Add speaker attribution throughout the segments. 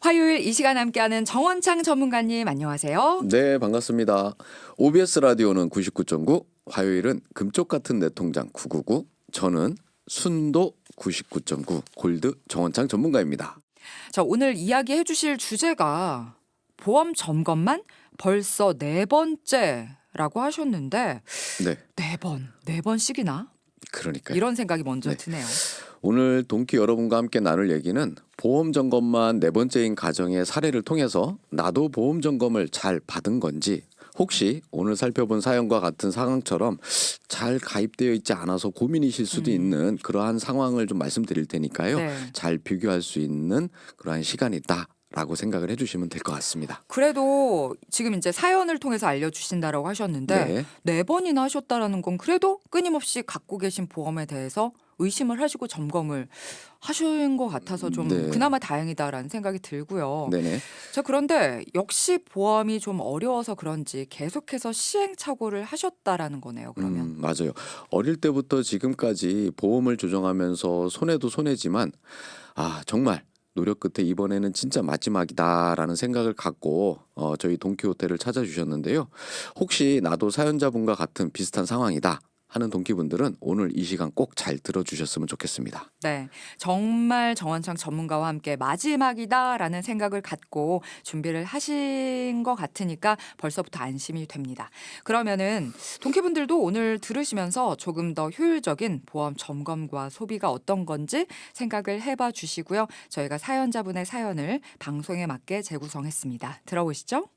Speaker 1: 화요일 이 시간 함께하는 정원창 전문가님 안녕하세요.
Speaker 2: 네, 반갑습니다. OBS 라디오는 99.9, 화요일은 금쪽 같은 내 통장 999, 저는 순도 99.9 골드 정원창 전문가입니다.
Speaker 1: 자 오늘 이야기해 주실 주제가 보험 점검만 벌써 네 번째라고 하셨는데
Speaker 2: 네,
Speaker 1: 네 번, 네 번씩이나
Speaker 2: 그러니까요.
Speaker 1: 이런 생각이 먼저
Speaker 2: 네.
Speaker 1: 드네요.
Speaker 2: 오늘 동키 여러분과 함께 나눌 얘기는 보험 점검만 네 번째인 가정의 사례를 통해서 나도 보험 점검을 잘 받은 건지 혹시 오늘 살펴본 사연과 같은 상황처럼 잘 가입되어 있지 않아서 고민이실 수도
Speaker 1: 음.
Speaker 2: 있는 그러한 상황을 좀 말씀드릴 테니까요.
Speaker 1: 네.
Speaker 2: 잘 비교할 수 있는 그러한 시간이다 라고 생각을 해주시면 될 것 같습니다.
Speaker 1: 그래도 지금 이제 사연을 통해서 알려주신다라고 하셨는데
Speaker 2: 네.
Speaker 1: 네 번이나 하셨다라는 건 그래도 끊임없이 갖고 계신 보험에 대해서 의심을 하시고 점검을 하신 것 같아서 좀
Speaker 2: 네.
Speaker 1: 그나마 다행이다라는 생각이 들고요.
Speaker 2: 네네.
Speaker 1: 자 그런데 역시 보험이 좀 어려워서 그런지 계속해서 시행착오를 하셨다라는 거네요. 그러면
Speaker 2: 음, 맞아요. 어릴 때부터 지금까지 보험을 조정하면서 손해도 손해지만 아 정말 노력 끝에 이번에는 진짜 마지막이다라는 생각을 갖고 어, 저희 동키호텔을 찾아주셨는데요. 혹시 나도 사연자분과 같은 비슷한 상황이다 하는 동키분들은 오늘 이 시간 꼭 잘 들어주셨으면 좋겠습니다.
Speaker 1: 네 정말 정원창 전문가와 함께 마지막이다라는 생각을 갖고 준비를 하신 것 같으니까 벌써부터 안심이 됩니다. 그러면은 동키분들도 오늘 들으시면서 조금 더 효율적인 보험 점검과 소비가 어떤 건지 생각을 해봐 주시고요. 저희가 사연자분의 사연을 방송에 맞게 재구성했습니다. 들어보시죠.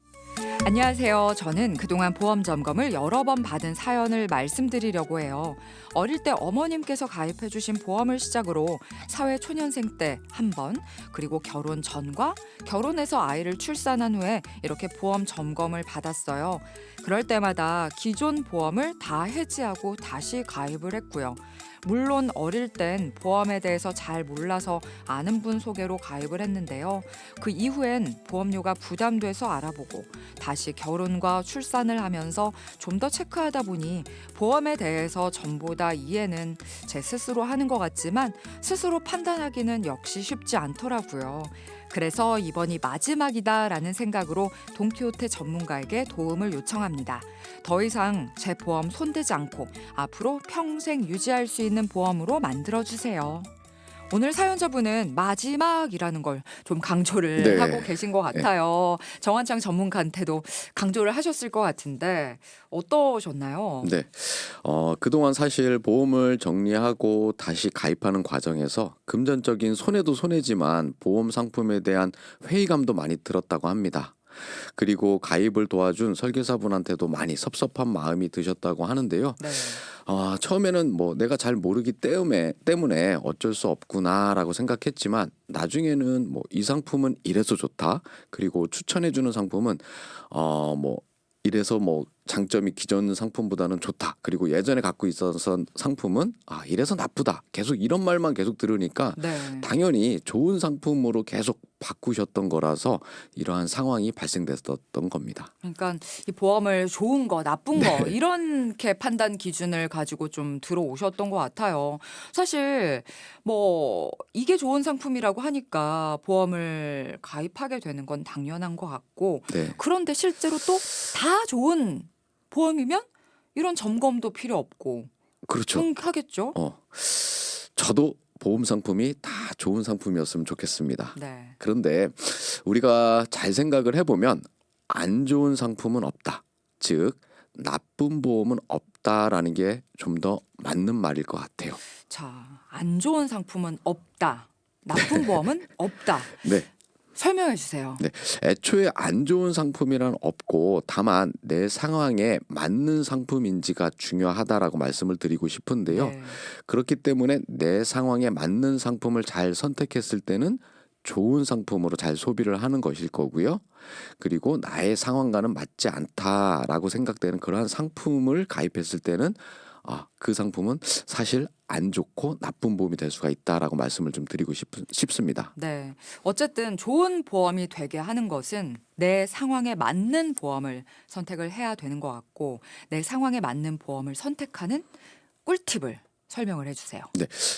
Speaker 1: 안녕하세요. 저는 그동안 보험 점검을 여러 번 받은 사연을 말씀드리려고 해요. 어릴 때 어머님께서 가입해 주신 보험을 시작으로 사회 초년생 때 한 번, 그리고 결혼 전과 결혼해서 아이를 출산한 후에 이렇게 보험 점검을 받았어요. 그럴 때마다 기존 보험을 다 해지하고 다시 가입을 했고요. 물론 어릴 땐 보험에 대해서 잘 몰라서 아는 분 소개로 가입을 했는데요. 그 이후엔 보험료가 부담돼서 알아보고 다시 결혼과 출산을 하면서 좀 더 체크하다 보니 보험에 대해서 전보다 이해는 제 스스로 하는 것 같지만 스스로 판단하기는 역시 쉽지 않더라고요. 그래서 이번이 마지막이다라는 생각으로 동키호테 전문가에게 도움을 요청합니다. 더 이상 제 보험 손대지 않고 앞으로 평생 유지할 수 있는 보험으로 만들어 주세요. 오늘 사연자분은 마지막이라는 걸 좀 강조를
Speaker 2: 네.
Speaker 1: 하고 계신 것 같아요. 정한창 전문가한테도 강조를 하셨을 것 같은데 어떠셨나요?
Speaker 2: 네. 어, 그동안 사실 보험을 정리하고 다시 가입하는 과정에서 금전적인 손해도 손해지만 보험 상품에 대한 회의감도 많이 들었다고 합니다. 그리고 가입을 도와준 설계사분한테도 많이 섭섭한 마음이 드셨다고 하는데요.
Speaker 1: 네.
Speaker 2: 아, 처음에는 뭐 내가 잘 모르기 때문에 때문에 어쩔 수 없구나라고 생각했지만 나중에는 뭐 이 상품은 이래서 좋다. 그리고 추천해 주는 상품은 어뭐 이래서 뭐 장점이 기존 상품보다는 좋다. 그리고 예전에 갖고 있었던 상품은 아, 이래서 나쁘다. 계속 이런 말만 계속 들으니까
Speaker 1: 네.
Speaker 2: 당연히 좋은 상품으로 계속 바꾸셨던 거라서 이러한 상황이 발생됐었던 겁니다.
Speaker 1: 그러니까 이 보험을 좋은 거, 나쁜
Speaker 2: 네.
Speaker 1: 거 이렇게 판단 기준을 가지고 좀 들어오셨던 것 같아요. 사실 뭐 이게 좋은 상품이라고 하니까 보험을 가입하게 되는 건 당연한 것 같고
Speaker 2: 네.
Speaker 1: 그런데 실제로 또 다 좋은 보험이면 이런 점검도 필요 없고
Speaker 2: 그렇죠.
Speaker 1: 하겠죠.
Speaker 2: 어. 저도 보험 상품이 다 좋은 상품이었으면 좋겠습니다.
Speaker 1: 네.
Speaker 2: 그런데 우리가 잘 생각을 해보면 안 좋은 상품은 없다. 즉 나쁜 보험은 없다라는 게 좀 더 맞는 말일 것 같아요.
Speaker 1: 자, 안 좋은 상품은 없다. 나쁜 보험은 없다.
Speaker 2: 네,
Speaker 1: 설명해 주세요.
Speaker 2: 네. 애초에 안 좋은 상품이란 없고 다만 내 상황에 맞는 상품인지가 중요하다라고 말씀을 드리고 싶은데요.
Speaker 1: 네.
Speaker 2: 그렇기 때문에 내 상황에 맞는 상품을 잘 선택했을 때는 좋은 상품으로 잘 소비를 하는 것일 거고요. 그리고 나의 상황과는 맞지 않다라고 생각되는 그러한 상품을 가입했을 때는 아, 그 상품은 사실 안 좋고 나쁜 보험이 될 수가 있다라고 말씀을 좀 드리고 싶, 싶습니다.
Speaker 1: 네. 어쨌든 좋은 보험이 되게 하는 것은 내 상황에 맞는 보험을 선택을 해야 되는 것 같고 내 상황에 맞는 보험을 선택하는 꿀팁을 설명을 해주세요.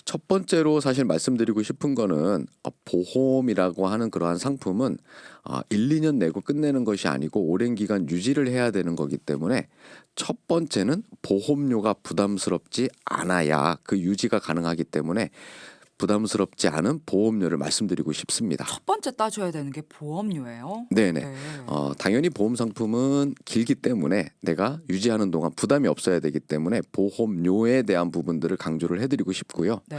Speaker 2: 첫 번째로 사실 말씀드리고 싶은 거는 어, 보험이라고 하는 그러한 상품은 어, 1, 2년 내고 끝내는 것이 아니고 오랜 기간 유지를 해야 되는 거기 때문에 첫 번째는 보험료가 부담스럽지 않아야 그 유지가 가능하기 때문에 부담스럽지 않은 보험료를 말씀드리고 싶습니다.
Speaker 1: 첫 번째 따져야 되는 게 보험료예요.
Speaker 2: 네네.
Speaker 1: 네.
Speaker 2: 어, 당연히 보험 상품은 길기 때문에 내가 유지하는 동안 부담이 없어야 되기 때문에 보험료에 대한 부분들을 강조를 해드리고 싶고요.
Speaker 1: 네.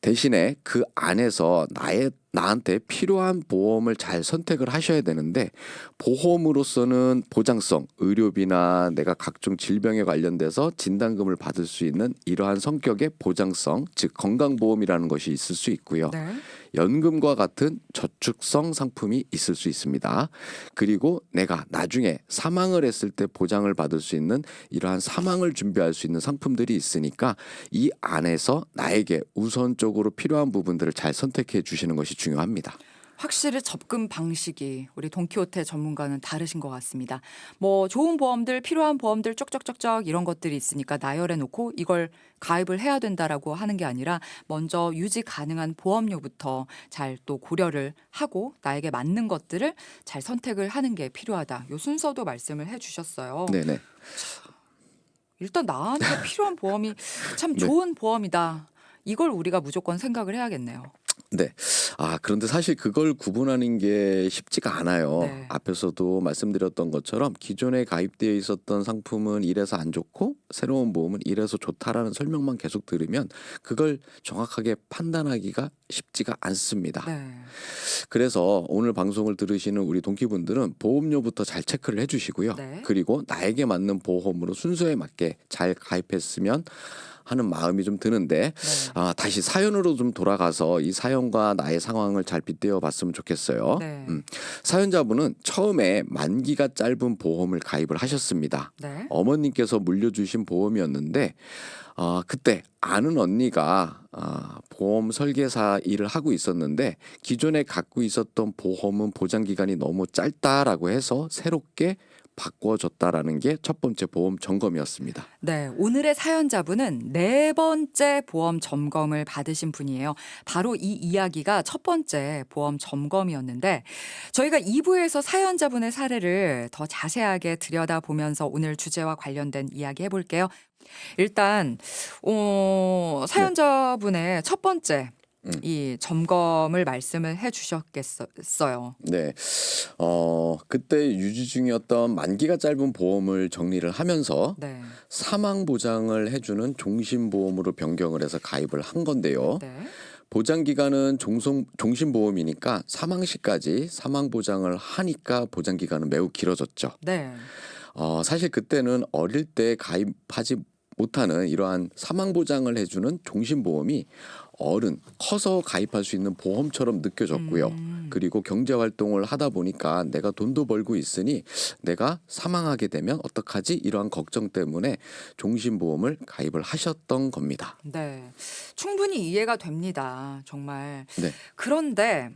Speaker 2: 대신에 그 안에서 나의 나한테 필요한 보험을 잘 선택을 하셔야 되는데 보험으로서는 보장성, 의료비나 내가 각종 질병에 관련돼서 진단금을 받을 수 있는 이러한 성격의 보장성, 즉 건강보험이라는 것이 있을 수 있고요.
Speaker 1: 네.
Speaker 2: 연금과 같은 저축성 상품이 있을 수 있습니다. 그리고 내가 나중에 사망을 했을 때 보장을 받을 수 있는 이러한 사망을 준비할 수 있는 상품들이 있으니까 이 안에서 나에게 우선적으로 필요한 부분들을 잘 선택해 주시는 것이 중요합니다.
Speaker 1: 확실히 접근 방식이 우리 돈키호테 전문가는 다르신 것 같습니다. 뭐 좋은 보험들, 필요한 보험들 쪽쪽쪽쪽 이런 것들이 있으니까 나열해 놓고 이걸 가입을 해야 된다라고 하는 게 아니라 먼저 유지 가능한 보험료부터 잘 또 고려를 하고 나에게 맞는 것들을 잘 선택을 하는 게 필요하다. 요 순서도 말씀을 해 주셨어요.
Speaker 2: 네네.
Speaker 1: 일단 나한테 필요한 보험이 참
Speaker 2: 네.
Speaker 1: 좋은 보험이다. 이걸 우리가 무조건 생각을 해야겠네요.
Speaker 2: 네. 아, 그런데 사실 그걸 구분하는 게 쉽지가 않아요.
Speaker 1: 네.
Speaker 2: 앞에서도 말씀드렸던 것처럼 기존에 가입되어 있었던 상품은 이래서 안 좋고 새로운 보험은 이래서 좋다라는 설명만 계속 들으면 그걸 정확하게 판단하기가 쉽지가 않습니다.
Speaker 1: 네.
Speaker 2: 그래서 오늘 방송을 들으시는 우리 동기분들은 보험료부터 잘 체크를 해주시고요.
Speaker 1: 네.
Speaker 2: 그리고 나에게 맞는 보험으로 순서에 맞게 잘 가입했으면 하는 마음이 좀 드는데
Speaker 1: 네.
Speaker 2: 아, 다시 사연으로 좀 돌아가서 이 사연과 나의 상황을 잘 빗대어 봤으면 좋겠어요.
Speaker 1: 네.
Speaker 2: 음, 사연자분은 처음에 만기가 짧은 보험을 가입을 하셨습니다.
Speaker 1: 네.
Speaker 2: 어머님께서 물려주신 보험이었는데 아, 그때 아는 언니가 아, 보험 설계사 일을 하고 있었는데 기존에 갖고 있었던 보험은 보장 기간이 너무 짧다라고 해서 새롭게 바꿔줬다라는 게 첫 번째 보험 점검이었습니다.
Speaker 1: 네, 오늘의 사연자분은 네 번째 보험 점검을 받으신 분이에요. 바로 이 이야기가 첫 번째 보험 점검이었는데 저희가 2부에서 사연자분의 사례를 더 자세하게 들여다보면서 오늘 주제와 관련된 이야기 해볼게요. 일단 어, 사연자분의 첫 번째
Speaker 2: 음.
Speaker 1: 이 점검을 말씀을 해주셨겠어요.
Speaker 2: 네. 어, 그때 유지 중이었던 만기가 짧은 보험을 정리를 하면서
Speaker 1: 네,
Speaker 2: 사망 보장을 해주는 종신보험으로 변경을 해서 가입을 한 건데요.
Speaker 1: 네,
Speaker 2: 보장 기간은 종송, 종신보험이니까 사망 시까지 사망 보장을 하니까 보장 기간은 매우 길어졌죠.
Speaker 1: 네,
Speaker 2: 어, 사실 그때는 어릴 때 가입하지 못하는 이러한 사망 보장을 해주는 종신보험이 어른 커서 가입할 수 있는 보험처럼 느껴졌고요.
Speaker 1: 음.
Speaker 2: 그리고 경제 활동을 하다 보니까 내가 돈도 벌고 있으니 내가 사망하게 되면 어떡하지? 이러한 걱정 때문에 종신보험을 가입을 하셨던 겁니다.
Speaker 1: 네, 충분히 이해가 됩니다. 정말.
Speaker 2: 네.
Speaker 1: 그런데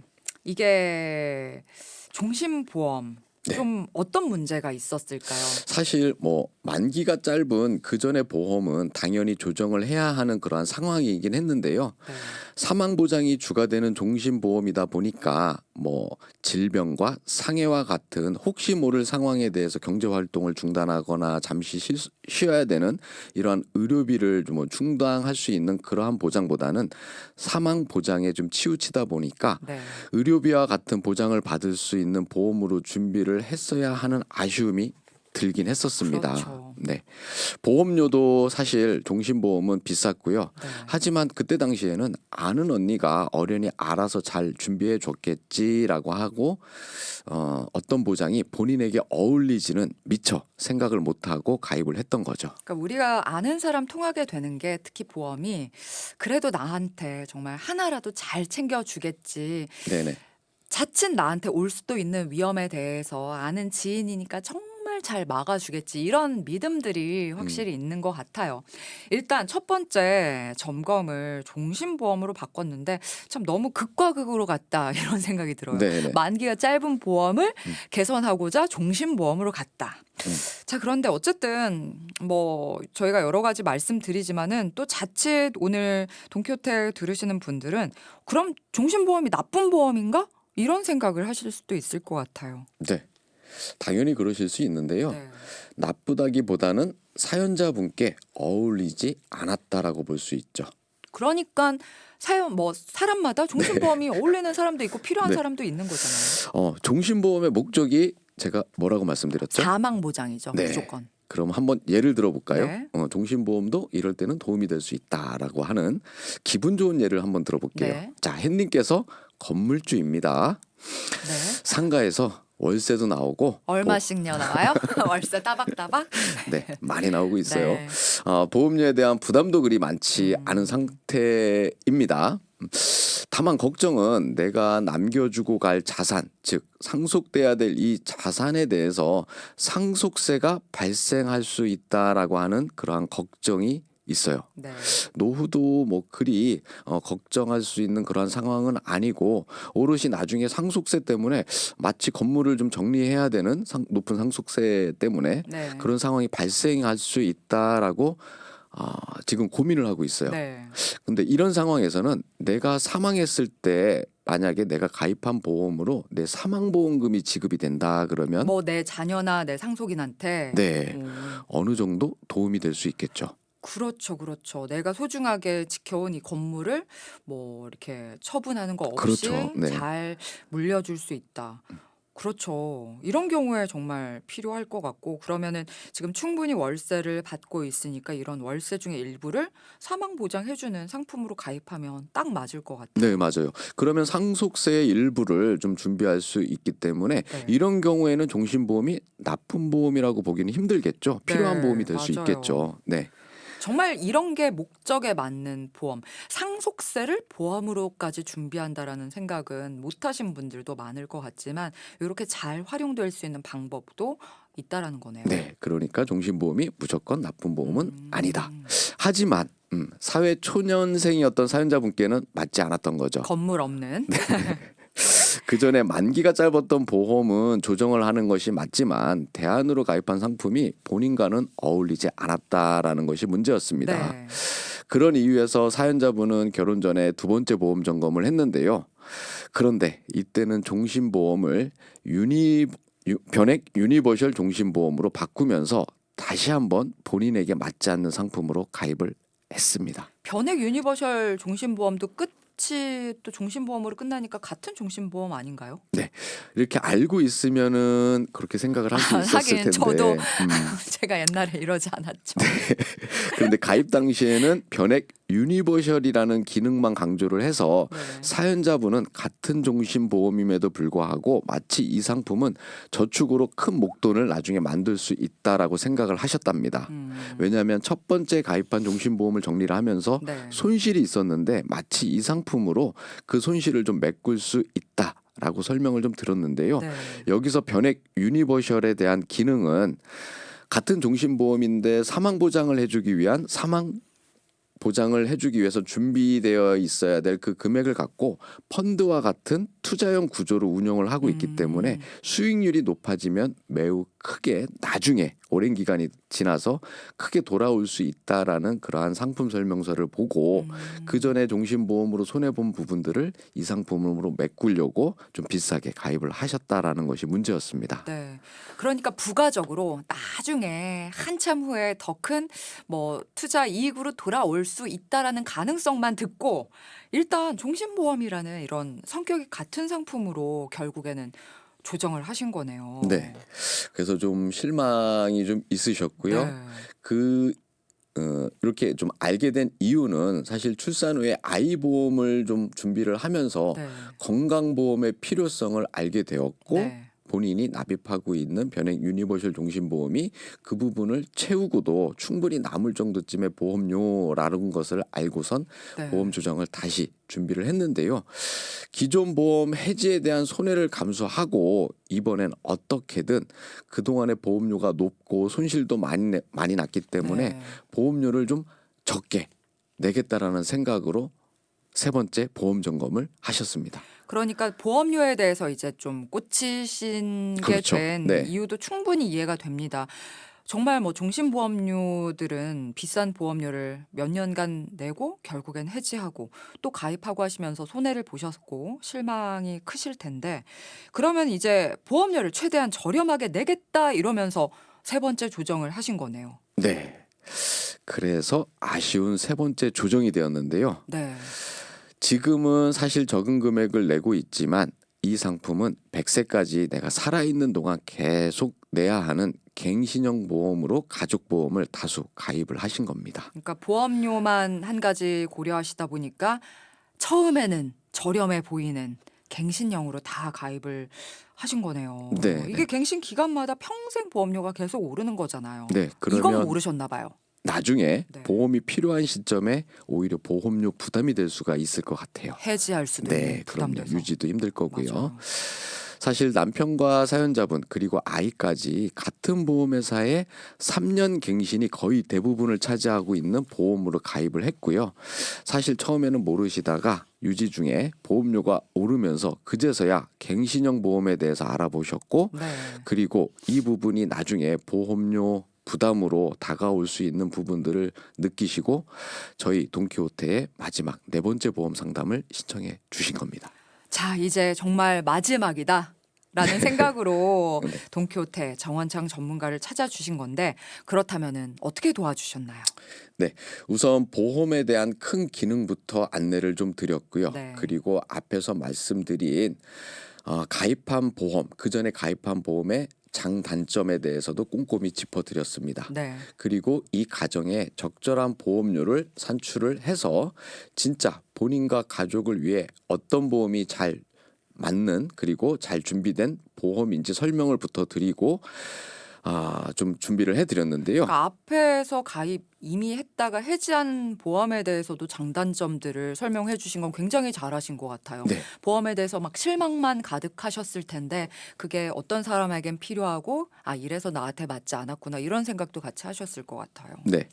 Speaker 1: 이게 종신보험
Speaker 2: 네.
Speaker 1: 좀 어떤 문제가 있었을까요?
Speaker 2: 사실 뭐 만기가 짧은 그 전의 보험은 당연히 조정을 해야 하는 그러한 상황이긴 했는데요.
Speaker 1: 네.
Speaker 2: 사망 보장이 주가 되는 종신 보험이다 보니까 뭐 질병과 상해와 같은 혹시 모를 상황에 대해서 경제 활동을 중단하거나 잠시 쉴 수- 쉬어야 되는 이러한 의료비를 좀뭐 충당할 수 있는 그러한 보장보다는 사망 보장에 좀 치우치다 보니까
Speaker 1: 네.
Speaker 2: 의료비와 같은 보장을 받을 수 있는 보험으로 준비를 했어야 하는 아쉬움이 들긴 했었습니다.
Speaker 1: 그렇죠.
Speaker 2: 네. 보험료도 사실 종신보험은 비쌌고요.
Speaker 1: 네.
Speaker 2: 하지만 그때 당시에는 아는 언니가 어련히 알아서 잘 준비해 줬겠지라고 하고 어, 어떤 보장이 본인에게 어울리지는 미처 생각을 못 하고 가입을 했던 거죠.
Speaker 1: 그러니까 우리가 아는 사람 통하게 되는 게 특히 보험이 그래도 나한테 정말 하나라도 잘 챙겨주겠지.
Speaker 2: 네네.
Speaker 1: 자칫 나한테 올 수도 있는 위험에 대해서 아는 지인이니까 정말 잘 막아주겠지 이런 믿음들이 확실히 있는 것 같아요. 일단 첫 번째 점검을 종신보험으로 바꿨는데 참 너무 극과 극으로 갔다 이런 생각이 들어요.
Speaker 2: 네네.
Speaker 1: 만기가 짧은 보험을
Speaker 2: 음.
Speaker 1: 개선하고자 종신보험으로 갔다. 자, 그런데 어쨌든 뭐 저희가 여러 가지 말씀드리지만은 또 자칫 오늘 동키호테 들으시는 분들은 그럼 종신보험이 나쁜 보험인가? 이런 생각을 하실 수도 있을 것 같아요.
Speaker 2: 네. 당연히 그러실 수 있는데요.
Speaker 1: 네.
Speaker 2: 나쁘다기보다는 사연자분께 어울리지 않았다라고 볼 수 있죠.
Speaker 1: 그러니까 사연 뭐 사람마다 종신보험이 어울리는 사람도 있고 필요한
Speaker 2: 네.
Speaker 1: 사람도 있는 거잖아요.
Speaker 2: 어, 종신보험의 목적이 제가 뭐라고 말씀드렸죠?
Speaker 1: 사망 보장이죠,
Speaker 2: 네.
Speaker 1: 무조건.
Speaker 2: 그럼 한번 예를 들어볼까요?
Speaker 1: 네.
Speaker 2: 어, 종신보험도 이럴 때는 도움이 될 수 있다라고 하는 기분 좋은 예를 한번 들어볼게요.
Speaker 1: 네.
Speaker 2: 자, 햇님께서 건물주입니다.
Speaker 1: 네.
Speaker 2: 상가에서 월세도 나오고
Speaker 1: 얼마씩요 나와요? 월세 따박따박?
Speaker 2: 보- 네, 많이 나오고 있어요.
Speaker 1: 네.
Speaker 2: 어, 보험료에 대한 부담도 그리 많지
Speaker 1: 음.
Speaker 2: 않은 상태입니다. 음, 다만 걱정은 내가 남겨주고 갈 자산, 즉 상속돼야 될 이 자산에 대해서 상속세가 발생할 수 있다라고 하는 그러한 걱정이 있어요.
Speaker 1: 네.
Speaker 2: 노후도 뭐 그리 어, 걱정할 수 있는 그러한 상황은 아니고 오롯이 나중에 상속세 때문에 마치 건물을 좀 정리해야 되는 상, 높은 상속세 때문에
Speaker 1: 네.
Speaker 2: 그런 상황이 발생할 수 있다라고 아, 지금 고민을 하고 있어요.
Speaker 1: 네.
Speaker 2: 근데 이런 상황에서는 내가 사망했을 때 만약에 내가 가입한 보험으로 내 사망 보험금이 지급이 된다 그러면
Speaker 1: 뭐 내 자녀나 내 상속인한테
Speaker 2: 네
Speaker 1: 음,
Speaker 2: 어느 정도 도움이 될 수 있겠죠.
Speaker 1: 그렇죠, 그렇죠. 내가 소중하게 지켜온 이 건물을 뭐 이렇게 처분하는 거 없이
Speaker 2: 그렇죠. 네.
Speaker 1: 잘 물려줄 수 있다. 그렇죠. 이런 경우에 정말 필요할 것 같고 그러면은 지금 충분히 월세를 받고 있으니까 이런 월세 중에 일부를 사망 보장해주는 상품으로 가입하면 딱 맞을 것 같아요.
Speaker 2: 네, 맞아요. 그러면 상속세의 일부를 좀 준비할 수 있기 때문에
Speaker 1: 네.
Speaker 2: 이런 경우에는 종신보험이 나쁜 보험이라고 보기는 힘들겠죠. 필요한
Speaker 1: 네,
Speaker 2: 보험이 될 수
Speaker 1: 맞아요.
Speaker 2: 있겠죠. 네.
Speaker 1: 정말 이런 게 목적에 맞는 보험, 상속세를 보험으로까지 준비한다라는 생각은 못 하신 분들도 많을 것 같지만 이렇게 잘 활용될 수 있는 방법도 있다라는 거네요.
Speaker 2: 네. 그러니까 종신보험이 무조건 나쁜 보험은
Speaker 1: 음.
Speaker 2: 아니다. 하지만 음, 사회 초년생이었던 사연자분께는 맞지 않았던 거죠.
Speaker 1: 건물 없는
Speaker 2: 네. 그 전에 만기가 짧았던 보험은 조정을 하는 것이 맞지만 대안으로 가입한 상품이 본인과는 어울리지 않았다라는 것이 문제였습니다.
Speaker 1: 네.
Speaker 2: 그런 이유에서 사연자분은 결혼 전에 두 번째 보험 점검을 했는데요. 그런데 이때는 종신보험을 유니 유- 변액 유니버셜 종신보험으로 바꾸면서 다시 한번 본인에게 맞지 않는 상품으로 가입을 했습니다.
Speaker 1: 변액 유니버셜 종신보험도 끝 이 또 종신보험으로 끝나니까 같은 종신보험 아닌가요?
Speaker 2: 이렇게 알고 있으면은 그렇게 생각을 할수
Speaker 1: 아,
Speaker 2: 있었을
Speaker 1: 하긴
Speaker 2: 텐데.
Speaker 1: 저도
Speaker 2: 음,
Speaker 1: 제가 옛날에 이러지 않았죠.
Speaker 2: 그런데 가입 당시에는 변액 유니버셜이라는 기능만 강조를 해서
Speaker 1: 네.
Speaker 2: 사연자분은 같은 종신보험임에도 불구하고 마치 이 상품은 저축으로 큰 목돈을 나중에 만들 수 있다라고 생각을 하셨답니다.
Speaker 1: 음,
Speaker 2: 왜냐하면 첫 번째 가입한 종신보험을 정리를 하면서
Speaker 1: 네.
Speaker 2: 손실이 있었는데 마치 이 상품으로 그 손실을 좀 메꿀 수 있다 라고 설명을 좀 들었는데요.
Speaker 1: 네.
Speaker 2: 여기서 변액 유니버셜에 대한 기능은 같은 종신보험인데 사망 보장을 해주기 위한 사망 보장을 해주기 위해서 준비되어 있어야 될 그 금액을 갖고 펀드와 같은 투자형 구조로 운영을 하고 있기
Speaker 1: 음.
Speaker 2: 때문에 수익률이 높아지면 매우 크게 나중에 오랜 기간이 지나서 크게 돌아올 수 있다라는 그러한 상품 설명서를 보고
Speaker 1: 음.
Speaker 2: 그 전에 종신보험으로 손해 본 부분들을 이 상품으로 메꾸려고 좀 비싸게 가입을 하셨다라는 것이 문제였습니다.
Speaker 1: 네. 그러니까 부가적으로 나중에 한참 후에 더 큰 뭐 투자 이익으로 돌아올 수 있다라는 가능성만 듣고 일단 종신보험이라는 이런 성격이 같은 상품으로 결국에는 조정을 하신 거네요.
Speaker 2: 네. 그래서 좀 실망이 좀 있으셨고요.
Speaker 1: 네.
Speaker 2: 그 어, 이렇게 좀 알게 된 이유는 사실 출산 후에 아이 보험을 좀 준비를 하면서
Speaker 1: 네.
Speaker 2: 건강 보험의 필요성을 알게 되었고
Speaker 1: 네.
Speaker 2: 본인이 납입하고 있는 변액 유니버셜 종신보험이 그 부분을 채우고도 충분히 남을 정도쯤의 보험료라는 것을 알고선
Speaker 1: 네.
Speaker 2: 보험 조정을 다시 준비를 했는데요. 기존 보험 해지에 대한 손해를 감수하고 이번엔 어떻게든 그동안의 보험료가 높고 손실도 많이 내- 많이 났기 때문에
Speaker 1: 네.
Speaker 2: 보험료를 좀 적게 내겠다라는 생각으로 세 번째 보험 점검을 하셨습니다.
Speaker 1: 그러니까 보험료에 대해서 이제 좀 꽂히신
Speaker 2: 그렇죠.
Speaker 1: 게된
Speaker 2: 네.
Speaker 1: 이유도 충분히 이해가 됩니다. 정말 뭐 종신보험료들은 비싼 보험료를 몇 년간 내고 결국엔 해지하고 또 가입하고 하시면서 손해를 보셨고 실망이 크실 텐데 그러면 이제 보험료를 최대한 저렴하게 내겠다 이러면서 세 번째 조정을 하신 거네요.
Speaker 2: 네. 그래서 아쉬운 세 번째 조정이 되었는데요.
Speaker 1: 네.
Speaker 2: 지금은 사실 적은 금액을 내고 있지만 이 상품은 100세까지 내가 살아있는 동안 계속 내야 하는 갱신형 보험으로 가족 보험을 다수 가입을 하신 겁니다.
Speaker 1: 그러니까 보험료만 한 가지 고려하시다 보니까 처음에는 저렴해 보이는 갱신형으로 다 가입을 하신 거네요.
Speaker 2: 네,
Speaker 1: 이게
Speaker 2: 네.
Speaker 1: 갱신 기간마다 평생 보험료가 계속 오르는 거잖아요.
Speaker 2: 네,
Speaker 1: 이건
Speaker 2: 그러면
Speaker 1: 모르셨나 봐요.
Speaker 2: 나중에
Speaker 1: 네.
Speaker 2: 보험이 필요한 시점에 오히려 보험료 부담이 될 수가 있을 것 같아요.
Speaker 1: 해지할 수도
Speaker 2: 네, 그럼요. 유지도 힘들 거고요.
Speaker 1: 맞아요.
Speaker 2: 사실 남편과 사연자분 그리고 아이까지 같은 보험회사에 3년 갱신이 거의 대부분을 차지하고 있는 보험으로 가입을 했고요. 사실 처음에는 모르시다가 유지 중에 보험료가 오르면서 그제서야 갱신형 보험에 대해서 알아보셨고
Speaker 1: 네.
Speaker 2: 그리고 이 부분이 나중에 보험료 부담으로 다가올 수 있는 부분들을 느끼시고 저희 돈키호테의 마지막 네 번째 보험 상담을 신청해 주신 겁니다.
Speaker 1: 자, 이제 정말 마지막이다. 라는 생각으로
Speaker 2: 네.
Speaker 1: 동키호테 정원창 전문가를 찾아주신 건데 그렇다면은 어떻게 도와주셨나요?
Speaker 2: 우선 보험에 대한 큰 기능부터 안내를 좀 드렸고요.
Speaker 1: 네.
Speaker 2: 그리고 앞에서 말씀드린 어, 가입한 보험 그 전에 가입한 보험의 장단점에 대해서도 꼼꼼히 짚어드렸습니다.
Speaker 1: 네.
Speaker 2: 그리고 이 가정에 적절한 보험료를 산출을 해서 진짜 본인과 가족을 위해 어떤 보험이 잘 맞는 그리고 잘 준비된 보험인지 설명을 부터 드리고 아, 좀 준비를 해드렸는데요.
Speaker 1: 그러니까 앞에서 가입 이미 했다가 해지한 보험에 대해서도 장단점들을 설명해 주신 건 굉장히 잘하신 것 같아요.
Speaker 2: 네.
Speaker 1: 보험에 대해서 막 실망만 가득하셨을 텐데 그게 어떤 사람에겐 필요하고 아 이래서 나한테 맞지 않았구나 이런 생각도 같이 하셨을 것 같아요.
Speaker 2: 네.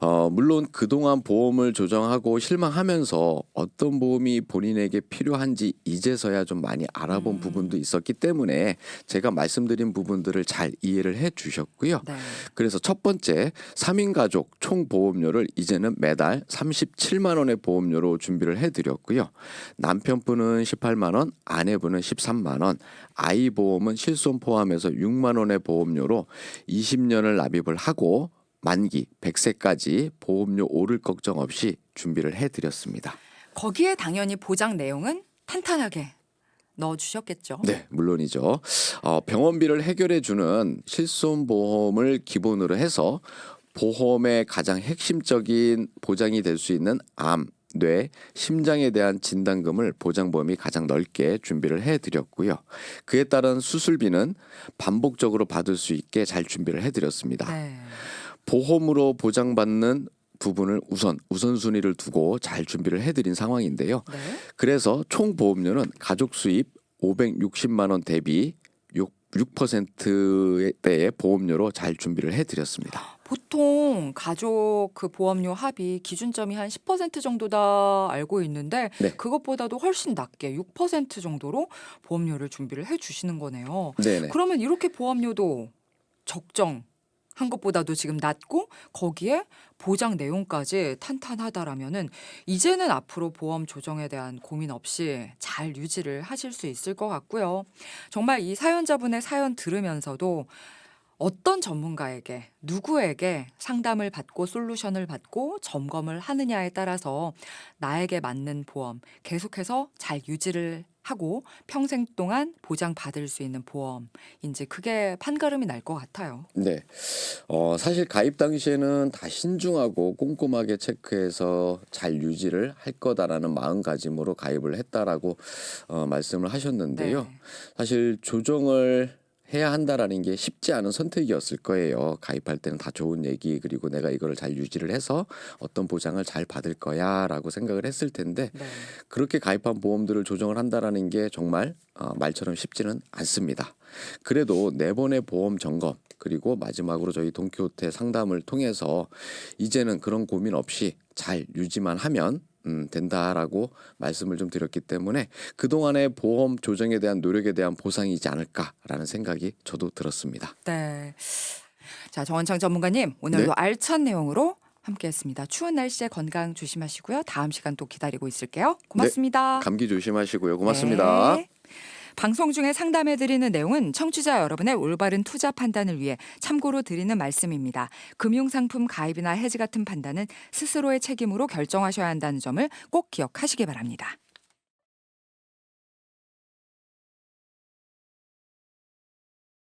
Speaker 2: 어, 물론 그동안 보험을 조정하고 실망하면서 어떤 보험이 본인에게 필요한지 이제서야 좀 많이 알아본
Speaker 1: 음.
Speaker 2: 부분도 있었기 때문에 제가 말씀드린 부분들을 잘 이해를 해 주셨고요.
Speaker 1: 네.
Speaker 2: 그래서 첫 번째 3인 가족 총 보험료를 이제는 매달 37만 원의 보험료로 준비를 해 드렸고요. 남편분은 18만 원, 아내분은 13만 원, 아이 보험은 실손 포함해서 6만 원의 보험료로 20년을 납입을 하고 만기 100세까지 보험료 오를 걱정 없이 준비를 해 드렸습니다.
Speaker 1: 거기에 당연히 보장 내용은 탄탄하게 넣어 주셨겠죠.
Speaker 2: 네, 물론이죠. 어, 병원비를 해결해 주는 실손 보험을 기본으로 해서 보험의 가장 핵심적인 보장이 될 수 있는 암, 뇌, 심장에 대한 진단금을 보장보험이 가장 넓게 준비를 해 드렸고요. 그에 따른 수술비는 반복적으로 받을 수 있게 잘 준비를 해 드렸습니다.
Speaker 1: 네.
Speaker 2: 보험으로 보장받는 부분을 우선 우선순위를 두고 잘 준비를 해 드린 상황인데요.
Speaker 1: 네.
Speaker 2: 그래서 총 보험료는 가족 수입 560만 원 대비 6, 6%대의 보험료로 잘 준비를 해드렸습니다.
Speaker 1: 보통 가족 그 보험료 합이 기준점이 한 10% 정도다 알고 있는데
Speaker 2: 네.
Speaker 1: 그것보다도 훨씬 낮게 6% 정도로 보험료를 준비를 해 주시는 거네요.
Speaker 2: 네네.
Speaker 1: 그러면 이렇게 보험료도 적정 한 것보다도 지금 낮고 거기에 보장 내용까지 탄탄하다라면은 이제는 앞으로 보험 조정에 대한 고민 없이 잘 유지를 하실 수 있을 것 같고요. 정말 이 사연자분의 사연 들으면서도 어떤 전문가에게 누구에게 상담을 받고 솔루션을 받고 점검을 하느냐에 따라서 나에게 맞는 보험 계속해서 잘 유지를 하고 평생 동안 보장받을 수 있는 보험인지 그게 판가름이 날 것 같아요.
Speaker 2: 네. 어, 사실 가입 당시에는 다 신중하고 꼼꼼하게 체크해서 잘 유지를 할 거다라는 마음가짐으로 가입을 했다라고 어, 말씀을 하셨는데요.
Speaker 1: 네.
Speaker 2: 사실 조정을 해야 한다라는 게 쉽지 않은 선택이었을 거예요. 가입할 때는 다 좋은 얘기 그리고 내가 이거를 잘 유지를 해서 어떤 보장을 잘 받을 거야라고 생각을 했을 텐데
Speaker 1: 네.
Speaker 2: 그렇게 가입한 보험들을 조정을 한다라는 게 정말 어, 말처럼 쉽지는 않습니다. 그래도 네 번의 보험 점검 그리고 마지막으로 저희 동키호테 상담을 통해서 이제는 그런 고민 없이 잘 유지만 하면 음, 된다라고 말씀을 좀 드렸기 때문에 그동안의 보험 조정에 대한 노력에 대한 보상이지 않을까라는 생각이 저도 들었습니다.
Speaker 1: 네. 자, 정원창 전문가님 오늘도
Speaker 2: 네.
Speaker 1: 알찬 내용으로 함께했습니다. 추운 날씨에 건강 조심하시고요. 다음 시간 또 기다리고 있을게요. 고맙습니다.
Speaker 2: 감기 조심하시고요. 고맙습니다.
Speaker 1: 네. 방송 중에 상담해 드리는 내용은 청취자 여러분의 올바른 투자 판단을 위해 참고로 드리는 말씀입니다. 금융 상품 가입이나 해지 같은 판단은 스스로의 책임으로 결정하셔야 한다는 점을 꼭 기억하시기 바랍니다.